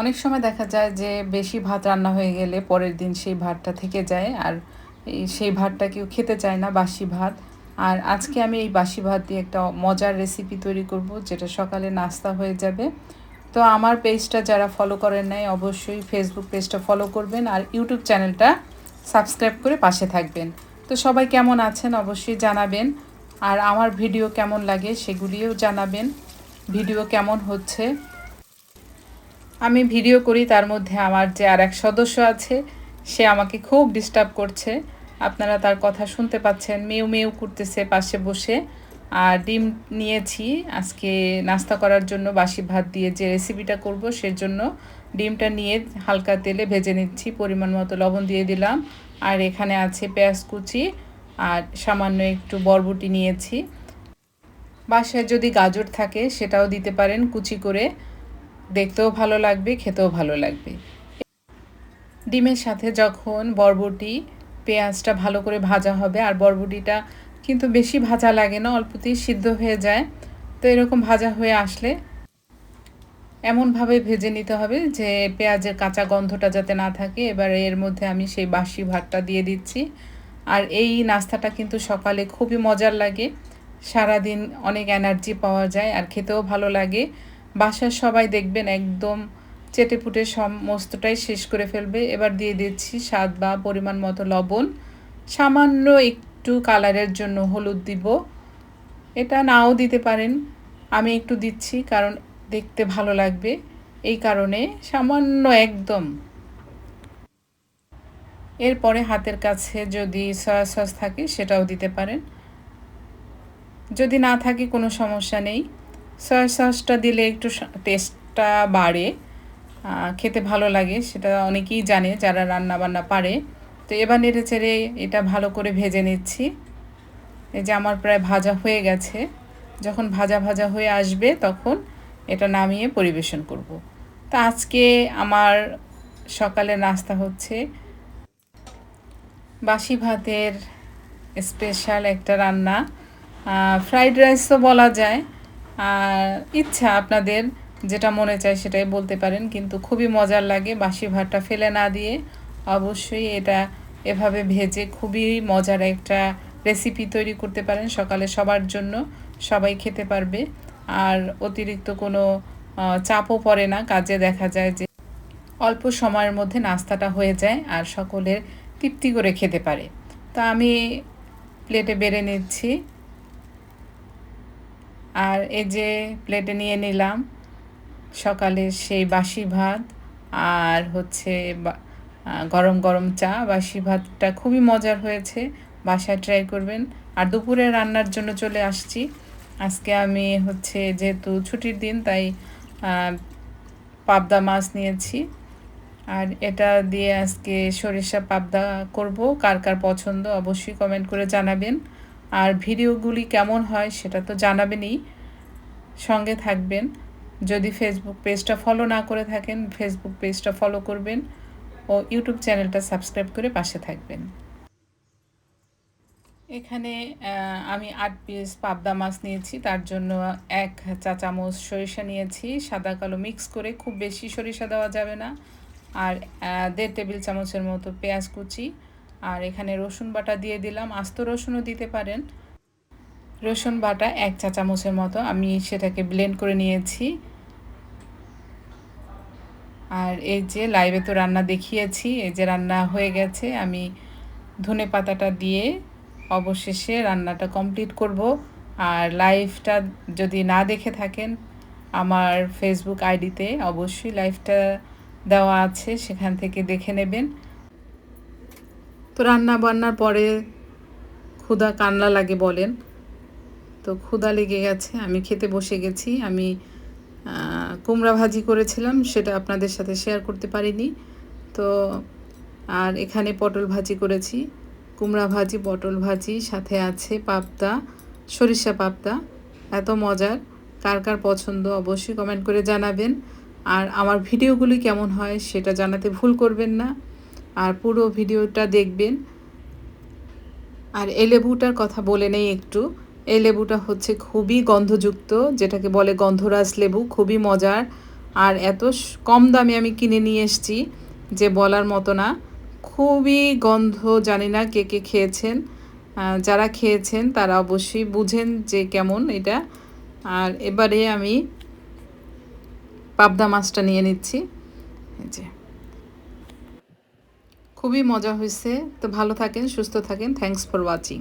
অনেক সময় দেখা যায় যে বেশি ভাত রান্না হয়ে গেলে পরের দিন সেই ভাতটা থেকে যায় আর সেই ভাতটা কেউ খেতে চায় না, বাসি ভাত। আর আজকে আমি এই বাসি ভাত দিয়ে একটা মজার রেসিপি তৈরি করব, যেটা সকালে নাস্তা হয়ে যাবে। তো আমার পেজটা যারা ফলো করেন নাই, অবশ্যই ফেসবুক পেজটা ফলো করবেন আর ইউটিউব চ্যানেলটা সাবস্ক্রাইব করে পাশে থাকবেন। তো সবাই কেমন আছেন অবশ্যই জানাবেন। আর আমার ভিডিও কেমন লাগে সেগুলিও জানাবেন। ভিডিও কেমন হচ্ছে? আমি ভিডিও করি, তার মধ্যে আমার যে আর এক সদস্য আছে, সে আমাকে খুব ডিস্টার্ব করছে। আপনারা তার কথা শুনতে পাচ্ছেন। মেউ মেউ করতেছে পাশে বসে। আর ডিম নিয়েছি। আজকে নাস্তা করার জন্য বাসি ভাত দিয়ে যে রেসিপিটা করব, সেজন্য ডিমটা নিয়ে হালকা তেলে ভেজে নিচ্ছি। পরিমাণ মতো লবণ দিয়ে দিলাম। আর এখানে আছে পেঁয়াজ কুচি আর সামান্য একটু বরবটি নিয়েছি। বাসায় যদি গাজর থাকে, সেটাও দিতে পারেন কুচি করে। দেখতেও ভালো লাগবে, খেতেও ভালো লাগবে। ডিমের সাথে যখন বরবটি, পেঁয়াজটা ভালো করে ভাজা হবে, আর বরবটিটা কিন্তু বেশি ভাজা লাগে না, অল্পতেই সিদ্ধ হয়ে যায়, তো এরকম ভাজা হয়ে আসলে এমনভাবে ভেজে নিতে হবে যে পেঁয়াজের কাঁচা গন্ধটা যাতে না থাকে। এবার এর মধ্যে আমি সেই বাসি ভাতটা দিয়ে দিচ্ছি। আর এই নাস্তাটা কিন্তু সকালে খুবই মজার লাগে। সারাদিন অনেক এনার্জি পাওয়া যায়, আর খেতেও ভালো লাগে। বাসার সবাই দেখবেন একদম চেটে পুটে সমস্তটাই শেষ করে ফেলবে। এবার দিয়ে দিচ্ছি স্বাদ বা পরিমাণ মতো লবণ। সামান্য একটু কালারের জন্য হলুদ দিব। এটা নাও দিতে পারেন। আমি একটু দিচ্ছি কারণ দেখতে ভালো লাগবে। এই কারণে সামান্য একদম। এরপরে হাতের কাছে যদি সয়া সস থাকে সেটাও দিতে পারেন। যদি না থাকে কোনো সমস্যা নেই। সয়া সসটা দিলে একটু টেস্টটা বাড়ে খেতে ভালো লাগে, সেটা অনেকেই জানে যারা রান্না বান্না পারে। তো এবার নেড়ে চেড়ে এটা ভালো করে ভেজে নিচ্ছি। এই যে আমার প্রায় ভাজা হয়ে গেছে, যখন ভাজা ভাজা হয়ে আসবে তখন এটা নামিয়ে পরিবেশন করব। তো আজকে আমার সকালে নাস্তা হচ্ছে বাসি ভাতের স্পেশাল একটা রান্না। ফ্রাইড রাইস তো বলা যায়। আর ইচ্ছা আপনাদের, যেটা মনে চায় সেটাই বলতে পারেন, কিন্তু খুবই মজার লাগে বাসি ভাতটা ফেলে না দিয়ে। অবশ্যই এটা এভাবে ভেজে খুবই মজার একটা রেসিপি তৈরি করতে পারেন সকালে সবার জন্য, সবাই খেতে পারবে। আর অতিরিক্ত কোনো চাপও পড়ে না, কাজে দেখা যায় যে অল্প সময়ের মধ্যে নাস্তাটা হয়ে যায় আর সকলের তৃপ্তি করে খেতে পারে। তা আমি প্লেটে বেড়ে নিচ্ছি। আর এই যে প্লেটে নিয়ে নিলাম সকালে সেই বাসি ভাত আর হচ্ছে গরম গরম চা। বাসি ভাতটা খুবই মজার হয়েছে, বাসায় ট্রাই করবেন। আর দুপুরে রান্নার জন্য চলে আসছি। আজকে আমি হচ্ছে যেহেতু ছুটির দিন, তাই পাবদা মাছ নিয়েছি। আর এটা দিয়ে আজকে সরিষা পাবদা করব। কার কার পছন্দ অবশ্যই কমেন্ট করে জানাবেন। আর ভিডিওগুলি কেমন হয় সেটা তো জানাবেনই। সঙ্গে থাকবেন। যদি ফেসবুক পেজটা ফলো না করে থাকেন ফেসবুক পেজটা ফলো করবেন ও ইউটিউব চ্যানেলটা সাবস্ক্রাইব করে পাশে থাকবেন। এখানে আমি আট পিস পাবদা মাছ নিয়েছি, তার জন্য এক চা চামচ সরিষা নিয়েছি, সাদা কালো মিক্স করে, খুব বেশি সরিষা দেওয়া যাবে না। আর দেড় টেবিল চামচের মতো পেঁয়াজ কুচি আর এখানে রসুন বাটা দিয়ে দিলাম। আস্ত রসুনও দিতে পারেন। রসুন বাটা এক চা চামচের মতো। আমি সেটাকে ব্লেন্ড করে নিয়েছি। আর এই যে লাইভে তো রান্না দেখিয়েছি, এই যে রান্না হয়ে গেছে। আমি ধনে পাতাটা দিয়ে অবশেষে রান্নাটা কমপ্লিট করব। আর লাইভটা যদি না দেখে থাকেন, আমার ফেসবুক আইডিতে অবশ্যই লাইভটা দেওয়া আছে। সেখান থেকে দেখে নেবেন। তো রান্না বান্নার পরে ক্ষুধা কান্না লাগে বলেন। তো ক্ষুধা লেগে গেছে, আমি খেতে বসে গেছি। আমি কুমড়া ভাজি করেছিলাম, সেটা আপনাদের সাথে শেয়ার করতে পারিনি। তো, আর এখানে পটল ভাজি করেছি। কুমড়া ভাজি, পটল ভাজি, সাথে আছে পাবদা, সরিষা পাবদা। এত মজার, কার কার পছন্দ অবশ্যই কমেন্ট করে জানাবেন। আর আমার ভিডিওগুলি কেমন হয়, সেটা জানাতে ভুল করবেন না। আর পুরো ভিডিওটা দেখবেন। আর এই লেবুটার কথা বলে নেই একটু। এই লেবুটা হচ্ছে খুবই গন্ধযুক্ত, যেটাকে বলে গন্ধরাজ লেবু, খুবই মজার। আর এত কম দামে আমি কিনে নিয়ে এসেছি, যে বলার মতো না। খুবই গন্ধ, জানি না কে কে খেয়েছেন। যারা খেয়েছেন তারা অবশ্যই বুঝেন যে কেমন এটা। আর এবারে আমি পাবদা মাছটা নিয়ে নিচ্ছি। এই যে। খুবই মজা হয়েছে। তো ভালো থাকেন সুস্থ থাকেন। Thanks for watching